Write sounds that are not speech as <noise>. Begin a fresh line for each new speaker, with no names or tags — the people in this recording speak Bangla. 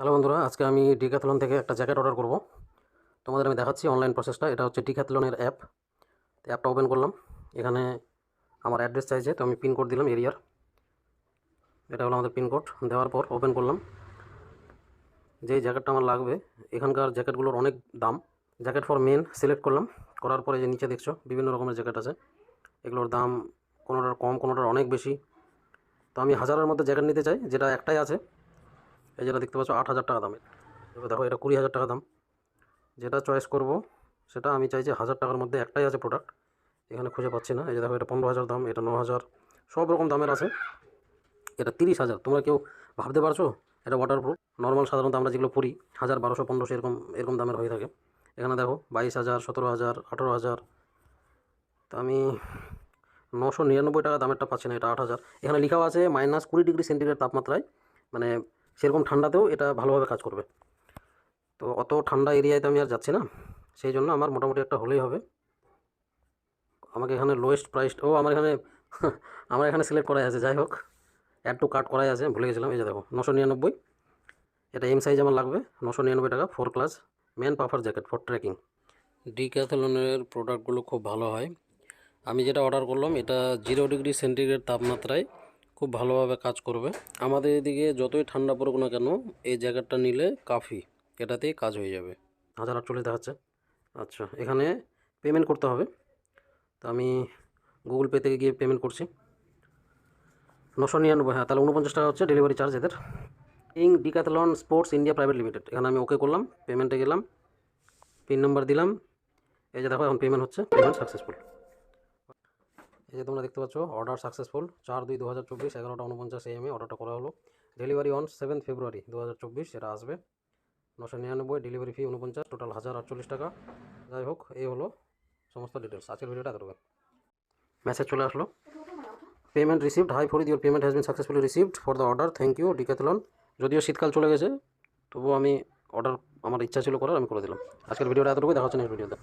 হ্যালো বন্ধুরা, আজকে আমি ডিক্যাথলন থেকে একটা জ্যাকেট অর্ডার করব। তোমাদের আমি দেখাচ্ছি অনলাইন প্রসেসটা এটা হচ্ছে ডিক্যাথলনের অ্যাপ অ্যাপটা ওপেন করলাম। এখানে আমার অ্যাড্রেস চাইছে, তো আমি পিন কোড দিলাম, এরিয়ার। এটা হলো আমাদের পিনকোড দেওয়ার পর ওপেন করলাম। যেই জ্যাকেটটা আমার লাগবে, এখানকার জ্যাকেটগুলোর অনেক দাম। জ্যাকেট ফর মেন সিলেক্ট করলাম, করার পরে যে নিচে দেখছ, বিভিন্ন রকমের জ্যাকেট আছে। এগুলোর দাম কোনোটার কম, কোনোটার অনেক বেশি। তো আমি হাজারের মধ্যে জ্যাকেট নিতে চাই, যেটা একটাই আছে। এই যেটা দেখতে পাচ্ছ, আট হাজার টাকা দামের। এবার দেখো, এটা কুড়ি হাজার টাকা দাম। যেটা চয়েস করব, সেটা আমি চাই যে হাজার টাকার মধ্যে একটাই আছে প্রোডাক্ট এখানে খুঁজে পাচ্ছি না। এই যে দেখো, এটা পনেরো হাজার দাম, এটা ন হাজার সব রকম দামের আছে। এটা তিরিশ হাজার, তোমরা কেউ ভাবতে পারছ? এটা ওয়াটারপ্রুফ নর্মাল সাধারণত আমরা যেগুলো পড়ি হাজার বারোশো, পনেরোশো এরকম এরকম দামের হয়ে থাকে। এখানে দেখো, বাইশ হাজার, সতেরো হাজার, আঠেরো হাজার। তো আমি নশো নিরানব্বই টাকা দামেরটা পাচ্ছি না, এটা আট হাজার। এখানে লেখাও আছে মাইনাস কুড়ি ডিগ্রি সেন্টিগ্রেড তাপমাত্রায় মানে সেরকম ঠান্ডাতেও এটা ভালোভাবে কাজ করবে। তো অত ঠান্ডা এরিয়ায় তো আমি আর যাচ্ছি না। সেই জন্য আমার মোটামুটি একটা হলেই হবে। আমাকে এখানে লোয়েস্ট প্রাইস ও, আমার এখানে <laughs> আমার এখানে সিলেক্ট করাই আছে, যাই হোক। অ্যাড টু কার্ট করাই আছে, ভুলে গেছিলাম, এই যে দেখো, নশো নিরানব্বই। এটা এম সাইজ আমার লাগবে, নশো নিরানব্বই টাকা Forclaz man puffer jacket for trekking ডিক্যাথলনের প্রোডাক্টগুলো খুব ভালো হয়। আমি যেটা অর্ডার করলাম, এটা জিরো ডিগ্রি সেন্টিগ্রেড তাপমাত্রায়। খুব ভালোভাবে কাজ করবে। আমাদের এদিকে যতই ঠান্ডা পড়ুক না কেন, এই জ্যাকেটটা নিলে কাফি, এটাতেই কাজ হয়ে যাবে। হাজার আটচল্লিশ দেখাচ্ছে। আচ্ছা এখানে পেমেন্ট করতে হবে। তো আমি গুগল পে থেকে গিয়ে পেমেন্ট করছি। নশো নিরানব্বই হ্যাঁ তাহলে উনপঞ্চাশ টাকা হচ্ছে ডেলিভারি চার্জ এদের। ইং Decathlon Sports India Private Limited এখানে আমি ওকে করলাম পেমেন্টে গেলাম পিন নাম্বার দিলাম। এই যে দেখো, এখন পেমেন্ট হচ্ছে পেমেন্ট সাকসেসফুল এই যে তোমরা দেখতে পাচ্ছ অর্ডার সাকসেসফুল চার দুই দু হাজার চব্বিশ, এগারোটা উনপঞ্চাশ এমে অর্ডারটা করা হলো। ডেলিভারি অন সেভেন ফেব্রুয়ারি দু হাজার চব্বিশ, এটা আসবে। নশো নিরানব্বই ডেলিভারি ফি উনপঞ্চাশ টোটাল হাজার আটচল্লিশ টাকা। যাই হোক, এই হলো সমস্ত ডিটেলস আজকের ভিডিওটা এতটুকু মেসেজ চলে আসলো। Payment received hi for your payment has been successfully received for the order thank you Decathlon যদিও শীতকাল চলে গেছে, তবুও আমি অর্ডার আমার ইচ্ছা ছিল করার, আমি করে দিলাম। আজকের ভিডিওটা এতটুকু দেখা হচ্ছে নেক্সট ভিডিওতে